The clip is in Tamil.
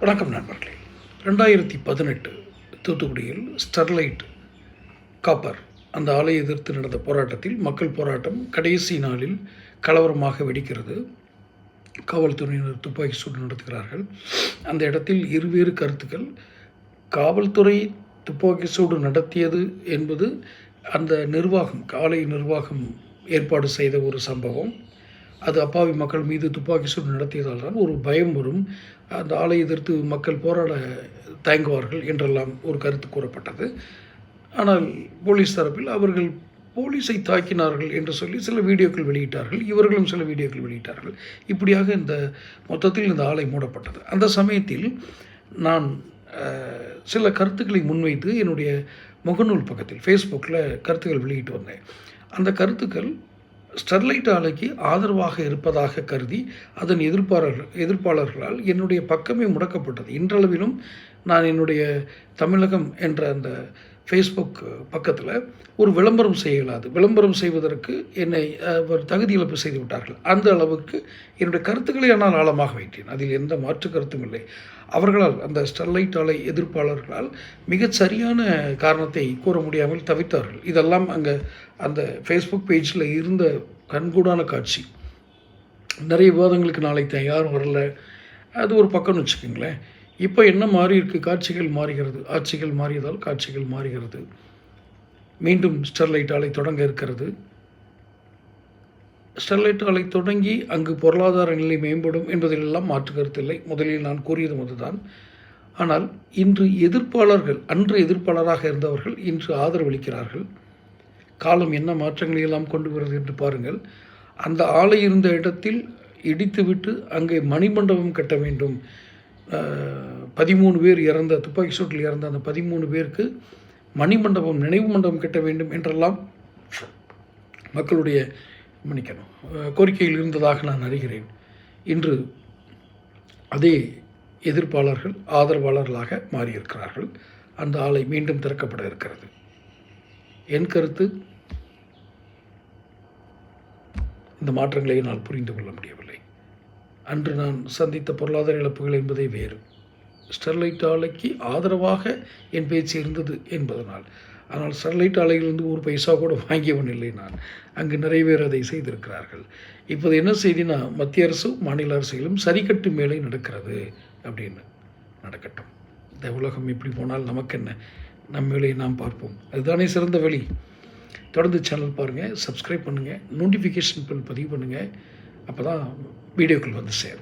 வணக்கம் நண்பர்களே. ரெண்டாயிரத்தி பதினெட்டு தூத்துக்குடியில் ஸ்டெர்லைட் காப்பர் அந்த ஆலையை எதிர்த்து நடந்த போராட்டத்தில் மக்கள் போராட்டம் கடைசி நாளில் கலவரமாக வெடிக்கிறது. காவல்துறையினர் துப்பாக்கி சூடு நடத்துகிறார்கள். அந்த இடத்தில் இருவேறு கருத்துக்கள். காவல்துறை துப்பாக்கி சூடு நடத்தியது என்பது அந்த நிர்வாகம் ஆலை நிர்வாகம் ஏற்பாடு செய்த ஒரு சம்பவம். அது அப்பாவி மக்கள் மீது துப்பாக்கி சூடு நடத்தியதால் தான் ஒரு பயம் வரும். அந்த ஆலை எதிர்த்து மக்கள் போராட தயங்குவார்கள் என்றெல்லாம் ஒரு கருத்து கூறப்பட்டது. ஆனால் போலீஸ் தரப்பில் அவர்கள் போலீஸை தாக்கினார்கள் என்று சொல்லி சில வீடியோக்கள் வெளியிட்டார்கள். இவர்களும் சில வீடியோக்கள் வெளியிட்டார்கள். இப்படியாக இந்த மொத்தத்தில் இந்த ஆலை மூடப்பட்டது. அந்த சமயத்தில் நான் சில கருத்துக்களை முன்வைத்து என்னுடைய முகநூல் பக்கத்தில் ஃபேஸ்புக்கில் கருத்துக்கள் வெளியிட்டு வந்தேன். அந்த கருத்துக்கள் ஸ்டெர்லைட் ஆலைக்கு ஆதரவாக இருப்பதாக கருதி அதன் எதிர்ப்பாளர்கள் எதிர்ப்பாளர்களால் என்னுடைய பக்கமே முடக்கப்பட்டது. இன்றளவிலும் நான் என்னுடைய தமிழகம் என்ற அந்த ஃபேஸ்புக் பக்கத்தில் ஒரு விளம்பரம் செய்ய இயலாது விளம்பரம் செய்வதற்கு என்னை ஒரு தகுதி இழப்பு செய்து விட்டார்கள். அந்த அளவுக்கு என்னுடைய கருத்துக்களை ஆனால் ஆழமாக வைத்தேன். அதில் எந்த மாற்று கருத்தும் இல்லை. அவர்களால் அந்த ஸ்டெர்லைட் ஆலை எதிர்ப்பாளர்களால் மிகச் சரியான காரணத்தை கூற முடியாமல் தவித்தார்கள். இதெல்லாம் அங்கே அந்த ஃபேஸ்புக் பேஜில் இருந்த கண்கூடான காட்சி. நிறைய விவாதங்களுக்கு நாளைக்கு தான் யாரும் வரல. அது ஒரு பக்கம்னு வச்சுக்கோங்களேன். இப்போ என்ன மாறியிருக்கு காட்சிகள் மாறுகிறது. ஆட்சிகள் மாறியதால் காட்சிகள் மாறுகிறது. மீண்டும் ஸ்டெர்லைட் ஆலை தொடங்க இருக்கிறது. ஸ்டெர்லைட் ஆலை தொடங்கி அங்கு பொருளாதார நிலை மேம்படும் என்பதிலெல்லாம் மாற்று கருத்தில்லை முதலில் நான் கூறியதும் அதுதான் ஆனால் இன்று எதிர்ப்பாளர்கள் அன்று எதிர்ப்பாளராக இருந்தவர்கள் இன்று ஆதரவளிக்கிறார்கள். காலம் என்ன மாற்றங்களை எல்லாம் கொண்டு வருகிறது என்று பாருங்கள். அந்த ஆலை இருந்த இடத்தில் இடித்துவிட்டு அங்கே மணிமண்டபம் கட்ட வேண்டும். பதிமூணு பேர் இறந்த துப்பாக்கி சூட்டில் இறந்த அந்த பதிமூணு பேருக்கு மணிமண்டபம் நினைவு மண்டபம் கட்ட வேண்டும் என்றெல்லாம் மக்களுடைய மன்னிக்கணும். கோரிக்கையில் இருந்ததாக நான் அறிகிறேன். இன்று அதே எதிர்ப்பாளர்கள் ஆதரவாளர்களாக மாறியிருக்கிறார்கள். அந்த ஆலை மீண்டும் திறக்கப்பட இருக்கிறது. என் கருத்து இந்த மாற்றங்களை நான் புரிந்து கொள்ள முடியவில்லை. அன்று நான் சந்தித்த பொருளாதார இழப்புகள் என்பதே வேறு. ஸ்டெர்லைட் ஆலைக்கு ஆதரவாக என் பேச்சு இருந்தது என்பதனால். ஆனால் ஸ்டெர்லைட் ஆலையிலிருந்து ஒரு பைசா கூட வாங்கியவன் இல்லை நான். அங்கு நிறைய பேர் அதை செய்திருக்கிறார்கள். இப்போது என்ன செய்தினா மத்திய அரசும் மாநில அரசுகளும் சரிக்கட்டு மேலே நடக்கிறது அப்படின்னு நடக்கட்டும். இந்த உலகம் இப்படி போனால் நமக்கு என்ன? நம் வேலையை நாம் பார்ப்போம். அதுதானே சிறந்த வழி. தொடர்ந்து சேனல் பாருங்கள் சப்ஸ்கிரைப் பண்ணுங்கள் நோட்டிஃபிகேஷன் பில் பதிவு பண்ணுங்கள் அப்போ தான் വീഡിയോക്കൾ ഒന്ന് ഷെയർ